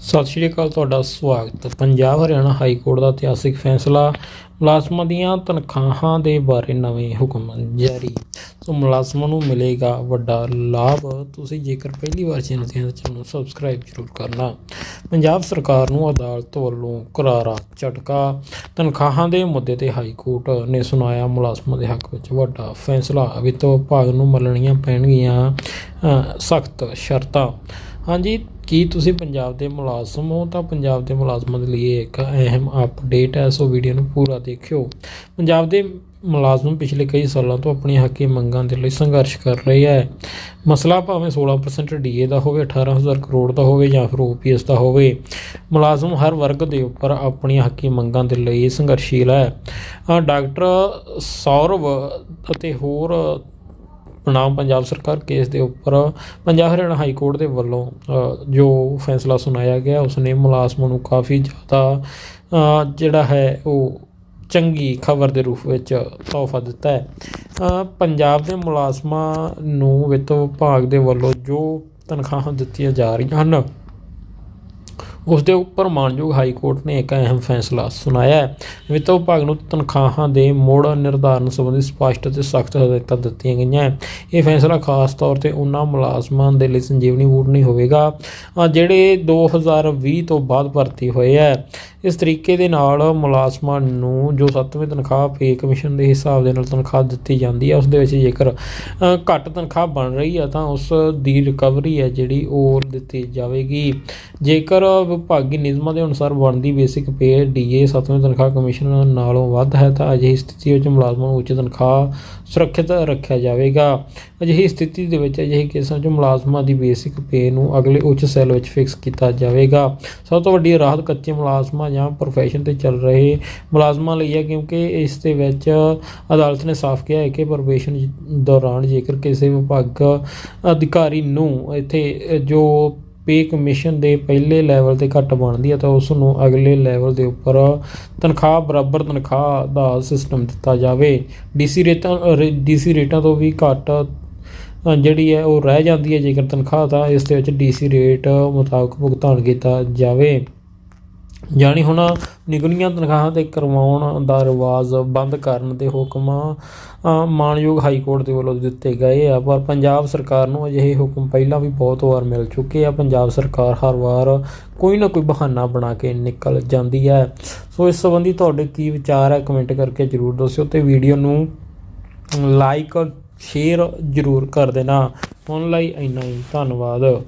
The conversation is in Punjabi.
ਸਤਿ ਸ਼੍ਰੀ ਅਕਾਲ, ਤੁਹਾਡਾ ਸਵਾਗਤ ਪੰਜਾਬ, ਹਰਿਆਣਾ ਹਾਈ ਕੋਰਟ ਦਾ ਇਤਿਹਾਸਿਕ ਫੈਸਲਾ, ਮੁਲਾਜ਼ਮਾਂ ਦੀਆਂ ਤਨਖਾਹਾਂ ਦੇ ਬਾਰੇ ਨਵੇਂ ਹੁਕਮ ਜਾਰੀ। ਸੋ ਮੁਲਾਜ਼ਮਾਂ ਨੂੰ ਮਿਲੇਗਾ ਵੱਡਾ ਲਾਭ। ਤੁਸੀਂ ਜੇਕਰ ਪਹਿਲੀ ਵਾਰ ਚੈਨਲ ਤੇ ਆਏ ਤਾਂ ਚੈਨਲ ਨੂੰ ਸਬਸਕ੍ਰਾਈਬ ਜ਼ਰੂਰ ਕਰਨਾ। ਪੰਜਾਬ ਸਰਕਾਰ ਨੂੰ ਅਦਾਲਤ ਵੱਲੋਂ ਕਰਾਰਾ ਝਟਕਾ। ਤਨਖਾਹਾਂ ਦੇ ਮੁੱਦੇ ਤੇ ਹਾਈ ਕੋਰਟ ਨੇ ਸੁਣਾਇਆ, ਮੁਲਾਜ਼ਮਾਂ ਦੇ ਹੱਕ ਵਿੱਚ ਵੱਡਾ ਫੈਸਲਾ। ਵਿੱਤ ਵਿਭਾਗ ਨੂੰ ਮੰਨਣੀਆਂ ਪੈਣਗੀਆਂ ਸਖਤ ਸ਼ਰਤਾਂ। ਹਾਂਜੀ, ਕੀ ਤੁਸੀਂ ਪੰਜਾਬ ਦੇ ਮੁਲਾਜ਼ਮ ਹੋ? ਤਾਂ ਪੰਜਾਬ ਦੇ ਮੁਲਾਜ਼ਮਾਂ ਦੇ ਲਈ ਇੱਕ ਅਹਿਮ ਅਪਡੇਟ ਹੈ, ਸੋ ਵੀਡੀਓ ਨੂੰ ਪੂਰਾ ਦੇਖਿਓ। ਪੰਜਾਬ ਦੇ ਮੁਲਾਜ਼ਮ ਪਿਛਲੇ ਕਈ ਸਾਲਾਂ ਤੋਂ ਆਪਣੀਆਂ ਹੱਕੀ ਮੰਗਾਂ ਦੇ ਲਈ ਸੰਘਰਸ਼ ਕਰ ਰਹੇ ਹੈ। ਮਸਲਾ ਭਾਵੇਂ 16% ਡੀਏ ਦਾ ਹੋਵੇ 18000 ਕਰੋੜ ਦਾ ਹੋਵੇ ਜਾਂ ਫਿਰ ਓਪੀਐਸ ਦਾ ਹੋਵੇ, ਮੁਲਾਜ਼ਮ ਹਰ ਵਰਗ ਦੇ ਉੱਪਰ ਆਪਣੀਆਂ ਹੱਕੀ ਮੰਗਾਂ ਦੇ ਲਈ ਸੰਘਰਸ਼ੀਲ ਹੈ। ਡਾਕਟਰ ਸੌਰਵ ਅਤੇ ਹੋਰ ਬਣਾਮ ਪੰਜਾਬ ਸਰਕਾਰ ਕੇਸ ਦੇ ਉੱਪਰ ਪੰਜਾਬ ਹਰਿਆਣਾ ਹਾਈ ਕੋਰਟ ਦੇ ਵੱਲੋਂ ਜੋ ਫੈਸਲਾ ਸੁਣਾਇਆ ਗਿਆ, ਉਸਨੇ ਮੁਲਾਜ਼ਮਾਂ ਨੂੰ ਕਾਫੀ ਜ਼ਿਆਦਾ ਜਿਹੜਾ ਹੈ ਉਹ ਚੰਗੀ ਖਬਰ ਦੇ ਰੂਪ ਵਿੱਚ ਤੋਹਫਾ ਦਿੱਤਾ ਹੈ। ਪੰਜਾਬ ਦੇ ਮੁਲਾਜ਼ਮਾਂ ਨੂੰ ਵਿੱਤ ਵਿਭਾਗ ਦੇ ਵੱਲੋਂ ਜੋ ਤਨਖਾਹਾਂ ਦਿੱਤੀਆਂ ਜਾ ਰਹੀਆਂ ਹਨ ਉਸ ਦੇ ਉੱਪਰ ਮਾਨਯੋਗ ਹਾਈ ਕੋਰਟ ਨੇ ਇੱਕ ਅਹਿਮ ਫੈਸਲਾ ਸੁਣਾਇਆ ਹੈ। ਵਿੱਤ ਵਿਭਾਗ ਨੂੰ ਤਨਖਾਹਾਂ ਦੇ ਮੋੜ ਨਿਰਧਾਰਨ ਸੰਬੰਧੀ ਸਪਸ਼ਟ ਅਤੇ ਸਖਤ ਹਦਾਇਤਾਂ ਦਿੱਤੀਆਂ ਗਈਆਂ ਇਹ ਫੈਸਲਾ ਖਾਸ ਤੌਰ ਤੇ ਉਹਨਾਂ ਮੁਲਾਜ਼ਮਾਂ ਦੇ ਲਈ ਸੰਜੀਵਨੀ ਬੂਟ ਨਹੀਂ ਹੋਵੇਗਾ। ਅ, ਜਿਹੜੇ 2020 ਤੋਂ ਬਾਅਦ ਭਰਤੀ ਹੋਏ ਹੈ ਇਸ ਤਰੀਕੇ ਦੇ ਨਾਲ ਮੁਲਾਜ਼ਮਾਂ ਨੂੰ ਜੋ 7ਵੀਂ ਤਨਖਾਹ ਪੇ ਕਮਿਸ਼ਨ ਦੇ ਹਿਸਾਬ ਦੇ ਨਾਲ ਤਨਖਾਹ ਦਿੱਤੀ ਜਾਂਦੀ ਹੈ ਉਸ ਦੇ ਵਿੱਚ ਜੇਕਰ ਘੱਟ ਤਨਖਾਹ ਬਣ ਰਹੀ ਹੈ ਤਾਂ ਉਸ ਦੀ ਰਿਕਵਰੀ ਹੈ ਜਿਹੜੀ ਉਹ ਦਿੱਤੀ ਜਾਵੇਗੀ। ਜੇਕਰ ਵਿਭਾਗੀ ਨਿਯਮਾਂ ਦੇ ਅਨੁਸਾਰ ਬਣਦੀ ਬੇਸਿਕ ਪੇ ਡੀਏ 7ਵੀਂ ਤਨਖਾਹ ਕਮਿਸ਼ਨ ਨਾਲੋਂ ਵੱਧ ਹੈ, ਤਾਂ ਅਜਿਹੀ ਸਥਿਤੀ ਵਿੱਚ ਮੁਲਾਜ਼ਮਾਂ ਨੂੰ ਉੱਚ ਤਨਖਾਹ ਸੁਰੱਖਿਅਤ ਰੱਖਿਆ ਜਾਵੇਗਾ। ਅਜਿਹੀ ਸਥਿਤੀ ਦੇ ਵਿੱਚ ਅਜਿਹੇ ਕੇਸਾਂ 'ਚ ਮੁਲਾਜ਼ਮਾਂ ਦੀ ਬੇਸਿਕ ਪੇ ਨੂੰ ਅਗਲੇ ਉੱਚ ਸੈੱਲ ਵਿੱਚ ਫਿਕਸ ਕੀਤਾ ਜਾਵੇਗਾ। ਸਭ ਤੋਂ ਵੱਡੀ ਰਾਹਤ ਕੱਚੇ ਮੁਲਾਜ਼ਮਾਂ ਜਾਂ ਪ੍ਰੋਫੈਸ਼ਨ ਤੇ ਚੱਲ ਰਹੇ ਮੁਲਾਜ਼ਮਾਂ ਲਈ ਹੈ, ਕਿਉਂਕਿ ਇਸ ਦੇ ਵਿੱਚ ਅਦਾਲਤ ਨੇ ਸਾਫ਼ ਕਿਹਾ ਹੈ ਕਿ ਪ੍ਰੋਬੇਸ਼ਨ ਦੌਰਾਨ ਜੇਕਰ ਕਿਸੇ ਵਿਭਾਗ ਅਧਿਕਾਰੀ ਨੂੰ ਇੱਥੇ ਜੋ ਪੇ ਕਮਿਸ਼ਨ ਦੇ ਪਹਿਲੇ ਲੈਵਲ ਤੇ ਘੱਟ ਬਣਦੀ ਹੈ, ਤਾਂ ਉਸ ਨੂੰ ਅਗਲੇ ਲੈਵਲ ਦੇ ਉੱਪਰ ਤਨਖਾਹ, ਬਰਾਬਰ ਤਨਖਾਹ ਦਾ ਸਿਸਟਮ ਦਿੱਤਾ ਜਾਵੇ। ਡੀਸੀ ਰੇਟਾਂ ਡੀਸੀ ਰੇਟਾਂ ਤੋਂ ਵੀ ਘੱਟ ਜਿਹੜੀ ਹੈ, ਉਹ ਰਹਿ ਜਾਂਦੀ ਹੈ ਜੇਕਰ ਤਨਖਾਹ, ਤਾਂ ਇਸ ਦੇ ਵਿੱਚ ਡੀਸੀ ਰੇਟ ਮੁਤਾਬਕ ਭੁਗਤਾਨ ਕੀਤਾ ਜਾਵੇ। ਜਾਣੀ ਹੁਣ ਨਿਗੁਣੀਆਂ ਤਨਖਾਹਾਂ ਤੇ ਕਰਵਾਉਣ ਦਾ ਰਿਵਾਜ ਬੰਦ ਕਰਨ ਦੇ ਹੁਕਮ ਅ, ਮਾਣਯੋਗ ਹਾਈ ਕੋਰਟ ਦੇ ਵੱਲੋਂ ਦਿੱਤੇ ਗਏ ਆ ਪਰ ਪੰਜਾਬ ਸਰਕਾਰ ਨੂੰ ਅਜਿਹੇ ਹੁਕਮ ਪਹਿਲਾਂ ਵੀ ਬਹੁਤ ਵਾਰ ਮਿਲ ਚੁੱਕੇ ਆ। ਪੰਜਾਬ ਸਰਕਾਰ ਹਰ ਵਾਰ ਕੋਈ ਨਾ ਕੋਈ ਬਹਾਨਾ ਬਣਾ ਕੇ ਨਿਕਲ ਜਾਂਦੀ ਹੈ ਸੋ ਇਸ ਸੰਬੰਧੀ ਤੁਹਾਡੇ ਕੀ ਵਿਚਾਰ ਹੈ ਕਮੈਂਟ ਕਰਕੇ ਜਰੂਰ ਦੱਸਿਓ ਤੇ ਵੀਡੀਓ ਨੂੰ ਲਾਈਕ ਸ਼ੇਅਰ ਜਰੂਰ ਕਰ ਦੇਣਾ। ਹੁਣ ਲਈ ਇੰਨਾ ਹੀ। ਧੰਨਵਾਦ।